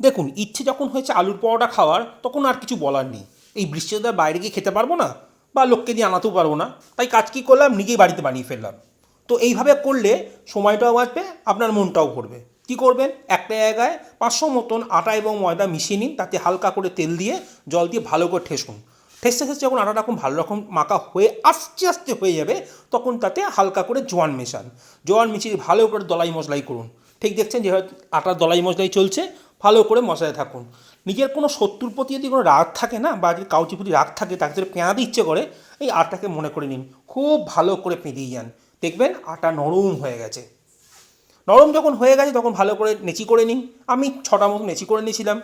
দেখুন, ইচ্ছে যখন হয়েছে আলুর পরোটা খাওয়ার, তখন আর কিছু বলার নেই। এই বৃষ্টিতে বাইরে গিয়ে খেতে পারব না? বা লোককে দিয়ে আনাতেও পারব না? তাই কাজ কী করলাম? নিজেই বাড়িতে বানিয়ে ফেললাম। তো এইভাবে করলে সময়টাও বাঁচবে, আপনার মনটাও ভরবে। কী করবেন? একটা জায়গায় পাঁচশো মতন আটা এবং ময়দা মিশিয়ে নিন, তাতে হালকা করে তেল দিয়ে জল দিয়ে ভালো করে ঠেসুন। ঠেসতে ঠেসতে যখন আটাটা খুব ভালো রকম মাখা হয়ে আস্তে আস্তে হয়ে যাবে, তখন তাতে হালকা করে জোয়ান মেশান। জোয়ান মিশিয়ে ভালো করে দলাই মশলাই করুন। ঠিক দেখছেন যেভাবে আটার দলাই মশলাই চলছে ভালো করে মশলায় থাকুন। নিজের কোনো শত্রুর প্রতি যদি কোনো রাগ থাকে না, বা যদি কাউচির প্রতি রাগ থাকে, তাকে যদি পেঁয়াতে ইচ্ছে করে, এই আটাকে মনে করে নিন। খুব ভালো করে পেঁদিয়ে যান। দেখবেন আটা নরম হয়ে গেছে। নরম যখন হয়ে গেছে, তখন ভালো করে নেচি করে নিন। আমি ছটা মতো নেচি করে নিয়েছিলাম,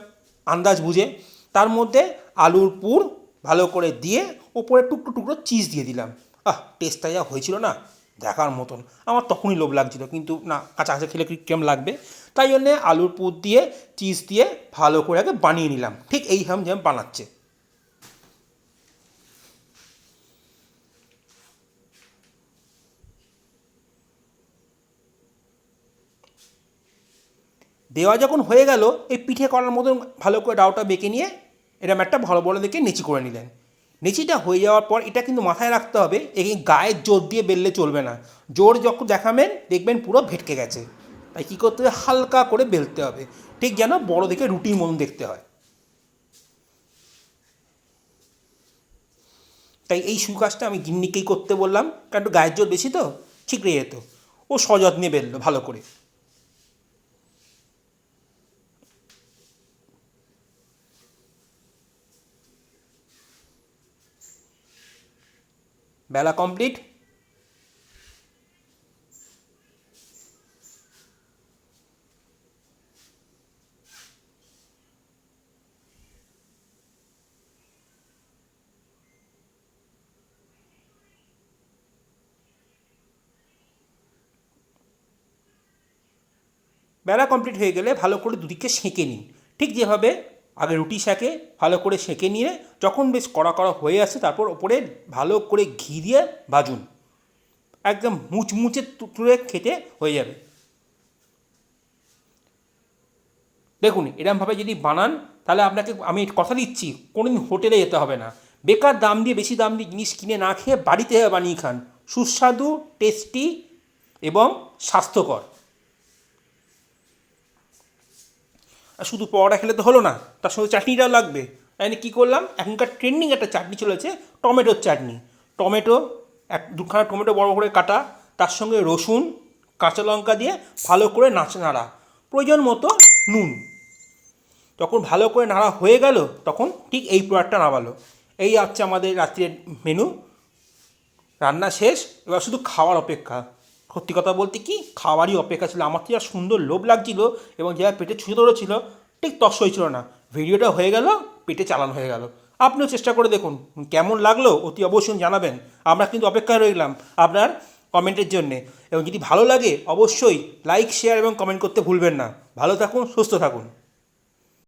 আন্দাজ বুঝে। তার মধ্যে আলুর পুর ভালো করে দিয়ে ওপরে টুকরো টুকরো চিজ দিয়ে দিলাম। আহ টেস্টটা যা হয়েছিল না, দেখার মতন। আমার তখনই লোভ লাগছিল, কিন্তু না কাঁচা কাঁচা খেলে কি কেমন লাগবে? তাই জন্যে আলুর পুর দিয়ে, চিজ দিয়ে ভালো করে আগে বানিয়ে নিলাম। ঠিক এই হাম যেমন বানাচ্ছে। দেওয়া যখন হয়ে গেল, এই পিঠে করার মতন ভালো করে ডাউটা বেঁকে নিয়ে এরম একটা ভালো বড় দেখে নেচি করে নিলেন। নেচিটা হয়ে যাওয়ার পর এটা কিন্তু মাথায় রাখতে হবে এই গায়ের জোর দিয়ে বেললে চলবে না। জোর যখন দেখাবেন, দেখবেন পুরো ভেটকে গেছে। তাই কী করতে হবে? হালকা করে বেলতে হবে। ঠিক যেন বড় দেখে রুটির মন দেখতে হয়। তাই এই সুকাজটা আমি গিন্নিকেই করতে বললাম। কারণ একটু গায়ের জোর বেশি তো? রেয়ে যেত। ও সযত্নে বেললো, ভালো করে। বেলা কমপ্লিট। বেলা কমপ্লিট হয়ে গেলে ভালো করে দুদিকে সেঁকে নিন। ঠিক যেভাবে আগে রুটি সেঁকে, ভালো করে সেঁকে নিয়ে যখন বেশ কড়া কড়া হয়ে আসে তারপর ওপরে ভালো করে ঘি দিয়ে ভাজুন। একদম মুচমুচে তুলে খেতে হয়ে যাবে। দেখুন, এরমভাবে যদি বানান, তাহলে আপনাকে আমি কথা দিচ্ছি, কোনোদিন হোটেলে যেতে হবে না। বেকার দাম দিয়ে, বেশি দাম দিয়ে জিনিস কিনে না খেয়ে বাড়িতে বানিয়ে খান। সুস্বাদু, টেস্টি এবং স্বাস্থ্যকর। আর শুধু পরোটা খেলে তো হলো না, তার সঙ্গে চাটনিটাও লাগবে। তাই কী করলাম, এখনকার ট্রেন্ডিং একটা চাটনি চলেছে টমেটোর চাটনি। টমেটো, এক দুখানা টমেটো বড় করে কাটা, তার সঙ্গে রসুন, কাঁচা লঙ্কা দিয়ে ভালো করে নাচা নাড়া, প্রয়োজন মতো নুন। যখন ভালো করে নাড়া হয়ে গেল, তখন ঠিক এই প্রোডাক্টটা নামালো। এই হচ্ছে আমাদের রাত্রের মেনু রান্না শেষ, এবার শুধু খাওয়ার অপেক্ষা। সত্যি কথা বলতে কি খাওয়ারই অপেক্ষা ছিল। আমার তো যা সুন্দর লোভ লাগছিল এবং যা পেটে ছুঁয়ে ধরেছিল, ঠিক তস হয়েছিল না। ভিডিওটা হয়ে গেল, পেটে চালান হয়ে গেল। আপনিও চেষ্টা করে দেখুন, কেমন লাগল অতি অবশ্যই জানাবেন। আমরা কিন্তু অপেক্ষায় রইলাম আপনার কমেন্টের জন্যে। এবং যদি ভালো লাগে, অবশ্যই লাইক, শেয়ার এবং কমেন্ট করতে ভুলবেন না। ভালো থাকুন, সুস্থ থাকুন।